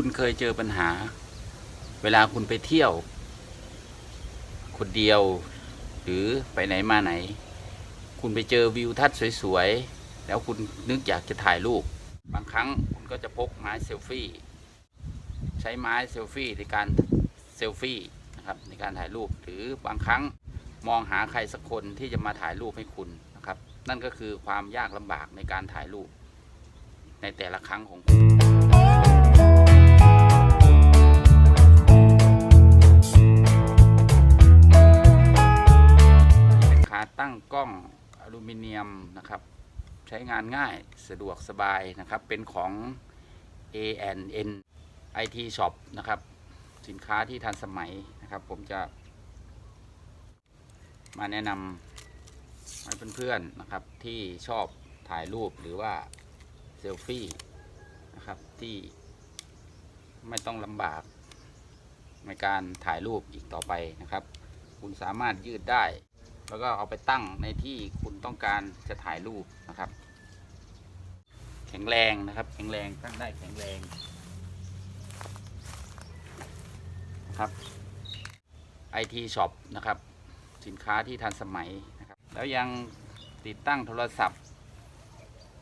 คุณเคยเจอปัญหา เวลาคุณไปเที่ยว คนเดียว หรือไปไหนมาไหน คุณไปเจอวิวทัศน์สวยๆ แล้วคุณนึกอยากจะถ่ายรูป บางครั้งคุณก็จะพกไม้เซลฟี่ใช้ไม้เซลฟี่ในการเซลฟี่นะครับในการถ่ายรูปหรือบางครั้งมองหาใครสักคนที่จะมาถ่ายรูปให้คุณนะครับ นั่นก็คือความยากลำบากในการถ่ายรูป ในแต่ละครั้งของคุณ มิเนียมนะครับ ใช้งานง่ายสะดวกสบายนะครับ เป็นของ ANN IT Shop นะครับ สินค้าที่ทันสมัยนะครับ ผมจะ มาแนะนำให้เพื่อนๆนะครับ ที่ชอบถ่ายรูปหรือว่าเซลฟี่นะครับที่ไม่ต้องลำบากในการถ่ายรูปอีกต่อไปนะครับ คุณสามารถยืดได้ แล้วก็เอาไปตั้งในที่คุณต้องการจะถ่ายรูปนะครับ แข็งแรงนะครับ แข็งแรงตั้งได้แข็งแรงนะครับ IT Shop นะครับ สินค้าที่ทันสมัยนะครับ แล้วยังติดตั้งโทรศัพท์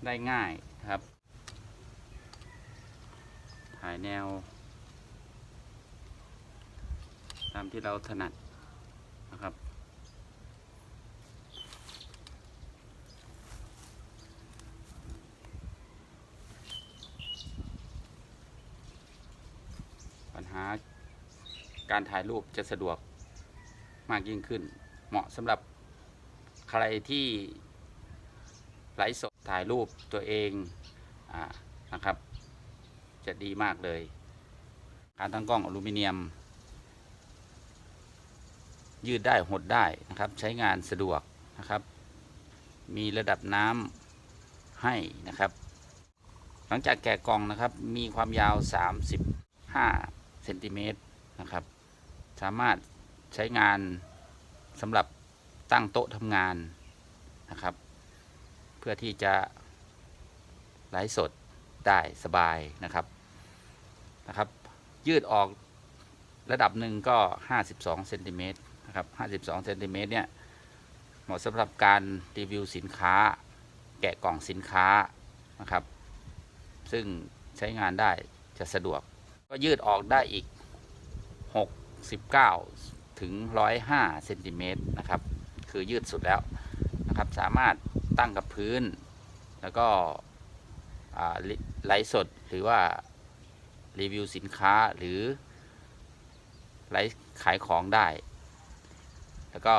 ได้ง่ายนะครับ ถ่ายแนว ตามที่เราถนัดนะครับ ปัญ หาการถ่ายรูปจะสะดวกมากยิ่งขึ้น เหมาะสำหรับใครที่ไลฟ์สดถ่ายรูปตัวเองอานะครับ จะดีมากเลย การตั้งกล้องอลูมิเนียม ยืดได้หดได้นะครับ ใช้งานสะดวกนะครับ มีระดับน้ำให้นะครับ หลังจากแกะกล่องนะครับ มีความยาว 35 เซนติเมตรนะครับ สามารถใช้งานสำหรับตั้งโต๊ะทำงานนะครับ เพื่อที่จะไลฟ์สดได้สบายนะครับนะครับ ยืดออกระดับหนึ่งก็ 52เซนติเมตรนะครับ52เซนติเมตรเนี่ยเหมาะสำหรับการรีวิวสินค้า แกะกล่องสินค้านะครับ ซึ่งใช้งานได้จะสะดวก ก็ยืดออกได้อีก 69 ถึง 105เซนติเมตรนะครับ คือยืดสุดแล้วนะครับ สามารถตั้งกับพื้น แล้วก็อ่าไลฟ์สดหรือว่ารีวิวสินค้าหรือไลฟ์ขายของได้ แล้วก็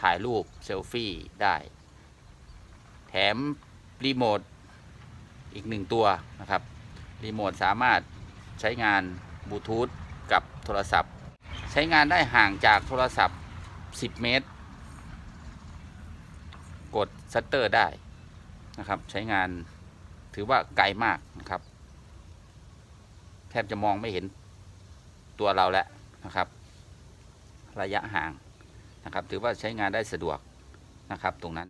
ถ่ายรูปเซลฟี่ได้ แถมรีโมทอีกหนึ่งตัวนะครับ รีโมทสามารถ ใช้งานบลูทูธกับโทรศัพท์ ใช้งานได้ห่างจากโทรศัพท์ 10 เมตร กดชัตเตอร์ได้นะครับ ใช้งานถือว่าไกลมากนะครับ แทบจะมองไม่เห็นตัวเราแล้วนะครับ ระยะห่างนะครับ ถือว่าใช้งานได้สะดวกนะครับ ตรงนั้น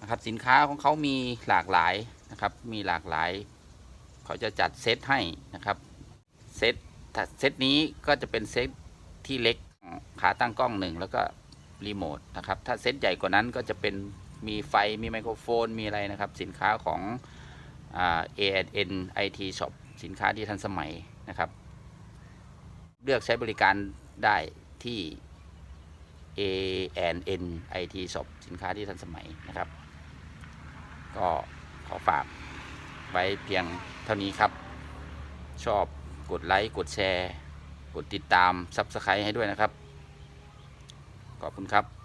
นะครับสินค้าของเขามีหลากหลายนะครับ มีหลากหลาย เขาจะจัดเซตให้นะครับ เซตเซตนี้ก็จะเป็นเซตที่เล็กขาตั้งกล้องหนึ่งแล้วก็รีโมทนะครับ ถ้าเซตใหญ่กว่านั้นก็จะเป็นมีไฟมีไมโครโฟนมีอะไรนะครับ สินค้าของอ A&N IT Shop สินค้าที่ทันสมัยนะครับ เลือกใช้บริการได้ที่ A&N IT Shop สินค้าที่ทันสมัยนะครับ ก็ขอฝากไว้เพียงเท่านี้ครับ ชอบ กดไลค์ กดแชร์ กดติดตามซับสไครต์ให้ด้วยนะครับ ขอบคุณครับ